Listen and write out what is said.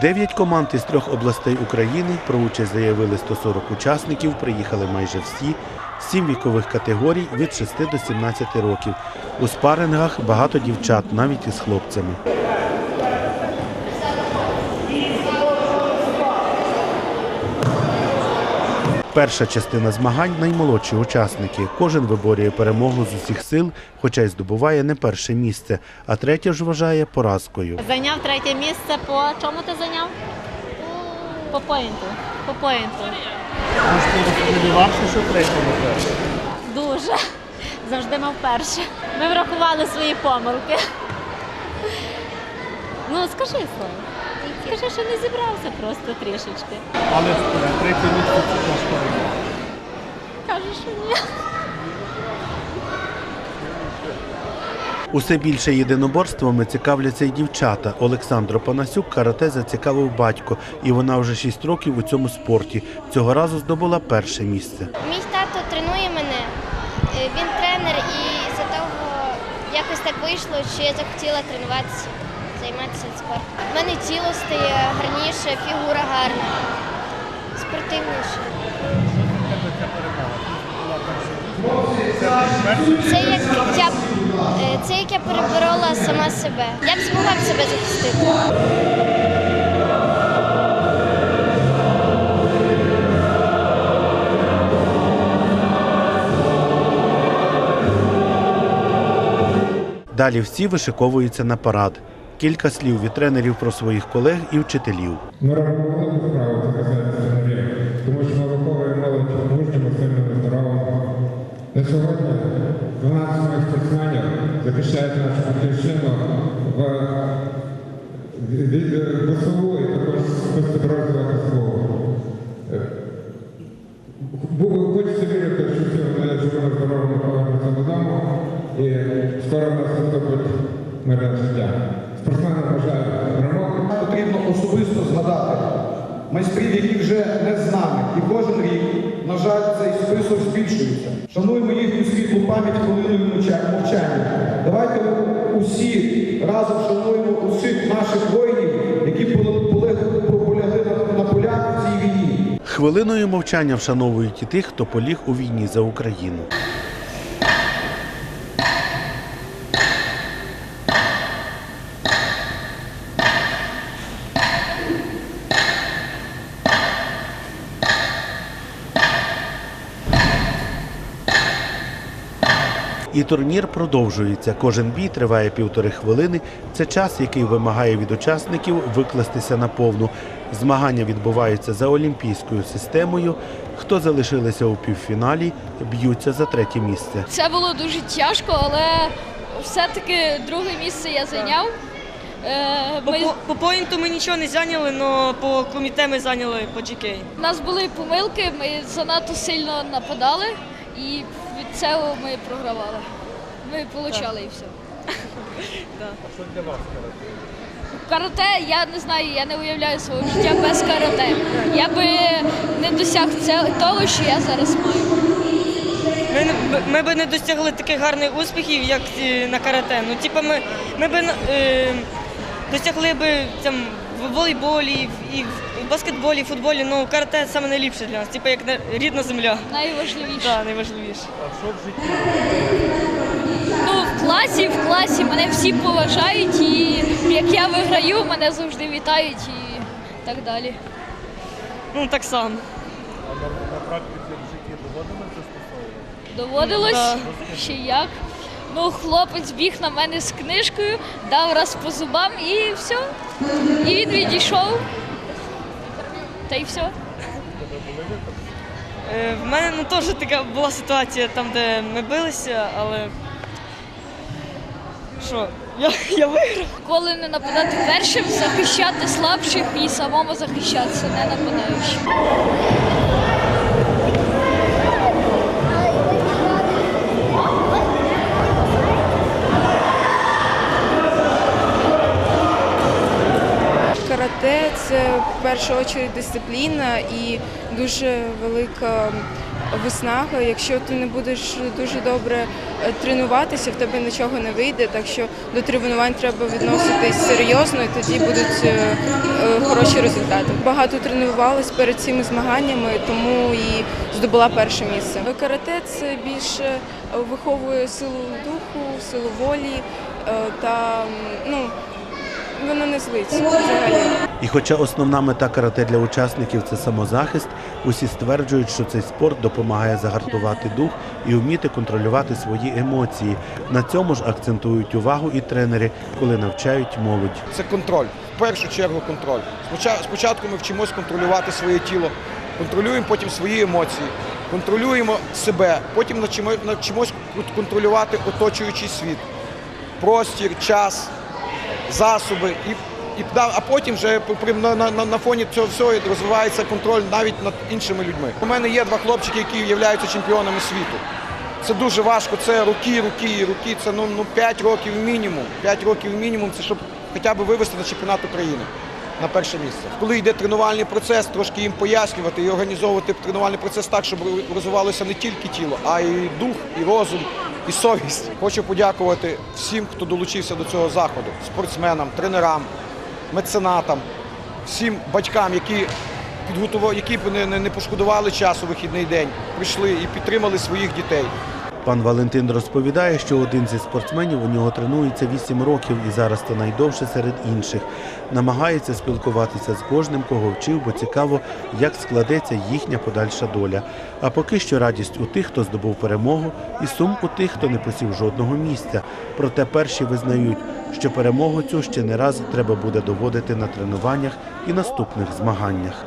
Дев'ять команд із трьох областей України про участь заявили 140 учасників, приїхали майже всі, сім вікових категорій від 6 до 17 років. У спарингах багато дівчат, навіть із хлопцями. Перша частина змагань наймолодші учасники. Кожен виборює перемогу з усіх сил, хоча й здобуває не перше місце, а третє ж вважає поразкою. Зайняв третє місце по чому ти зайняв? По поінту. По поінту. що третє Дуже. Завжди мав перше. Ми врахували свої помилки. Ну, скажи слово. Скажи, що не зібрався просто трішечки. Але третє місце це теж перемога. Каже, що ні. Усе більше єдиноборствами цікавляться й дівчата. Олександру Панасюк карате зацікавив батько, і вона вже 6 років у цьому спорті. Цього разу здобула перше місце. Мій тато тренує мене, е, він тренер, і за того якось так вийшло, що я захотіла тренуватися, займатися спортом. У мене тіло стає гарніше, фігура гарна, спортивніше. Це як я, е, це як я переборола сама себе. Я б змогла себе захистити. Далі всі вишиковуються на парад. Кілька слів від тренерів про своїх колег і вчителів. Ми велику справу, це тренерів, тому що ми виховуємо молодь мужніми, сильними, здоровими. На сьогодні 12 моїх спортсменів захищають нашу батьківщину в ВСУ і також спецпідрозділах СВО. Е, Хочеться вірити, що всі вони живими, здоровими повернуться додому і скоро нас наступить мирне життя. Спортсменам бажаю перемоги. Потрібно особисто згадати майстрів, які вже не з нами. І кожен рік, на жаль, цей список збільшується. Шануємо їхню світлу пам'ять хвилиною мовча- мовчання. Давайте усі разом шануємо усіх наших воїнів, які полягли на, полях в цій війні. Хвилиною мовчання вшановують і тих, хто поліг у війні за Україну. І турнір продовжується. Кожен бій триває півтори хвилини. Це час, який вимагає від учасників викластися на повну. Змагання відбуваються за олімпійською системою. Хто залишилися у півфіналі, б'ються за третє місце. Це було дуже тяжко, але все-таки друге місце я зайняв. Е, По, Ми, по, по поінту ми нічого не зайняли, але по коміте ми зайняли по GK. у нас були помилки, ми занадто сильно нападали і від цього ми програвали. Ми получали і все. Що для вас Карате, я не знаю, я не уявляю свого життя без карате. Я би не досяг це, того, що я зараз маю. Ми, не- ми би не досягли таких гарних успіхів, як е, на карате. Ну, типу, ми, ми би е, досягли би там, в волейболі, в- і в баскетболі, футболі, ну карате саме найліпше для нас, типу як рідна земля. Найважливіше. Так, найважливіше. Ну, в класі, в класі мене всі поважають, і як я виграю, мене завжди вітають і так далі. Ну так само. А на, на практиці в житті доводилось застосовувати? Доводилось Да. ще як. Ну, хлопець біг на мене з книжкою, дав раз по зубам і все. І він відійшов. Та й все. Е, в мене ну, теж така була ситуація там, де ми билися, але. Що? Я, я виграв. Коли не нападати першим, захищати слабших і самому захищатися, не нападаючи. Карате це в першу чергу дисципліна і дуже велика виснага. Якщо ти не будеш дуже добре е, тренуватися, в тебе нічого не вийде. Так що до тренувань треба відноситись серйозно, і тоді будуть е, е, хороші результати. Багато тренувалась перед цими змаганнями, тому і здобула перше місце. Карате це більше виховує силу духу, силу волі та ну воно не злить взагалі. І хоча основна мета карате для учасників це самозахист, усі стверджують, що цей спорт допомагає загартувати дух і вміти контролювати свої емоції. На цьому ж акцентують увагу і тренери, коли навчають молодь. Це контроль. В першу чергу контроль. Споча- Спочатку ми вчимось контролювати своє тіло, контролюємо потім свої емоції, контролюємо себе, потім навчимо- навчимось контролювати оточуючий світ, простір, час, засоби. І, а потім вже на, фоні цього всього розвивається контроль навіть над іншими людьми. У мене є два хлопчики, які являються чемпіонами світу. Це дуже важко, це руки, руки, руки. Це ну, ну 5 років мінімум. 5 років мінімум, це щоб хоча б вивести на чемпіонат України на перше місце. Коли йде тренувальний процес, трошки їм пояснювати і організовувати тренувальний процес так, щоб розвивалося не тільки тіло, а й дух, і розум, і совість. Хочу подякувати всім, хто долучився до цього заходу, спортсменам, тренерам, меценатам, всім батькам, які підготували, які б не, не, пошкодували часу вихідний день, прийшли і підтримали своїх дітей. Пан Валентин розповідає, що один зі спортсменів у нього тренується 8 років і зараз це найдовше серед інших. Намагається спілкуватися з кожним, кого вчив, бо цікаво, як складеться їхня подальша доля. А поки що радість у тих, хто здобув перемогу, і сум у тих, хто не посів жодного місця. Проте перші визнають, що перемогу цю ще не раз треба буде доводити на тренуваннях і наступних змаганнях.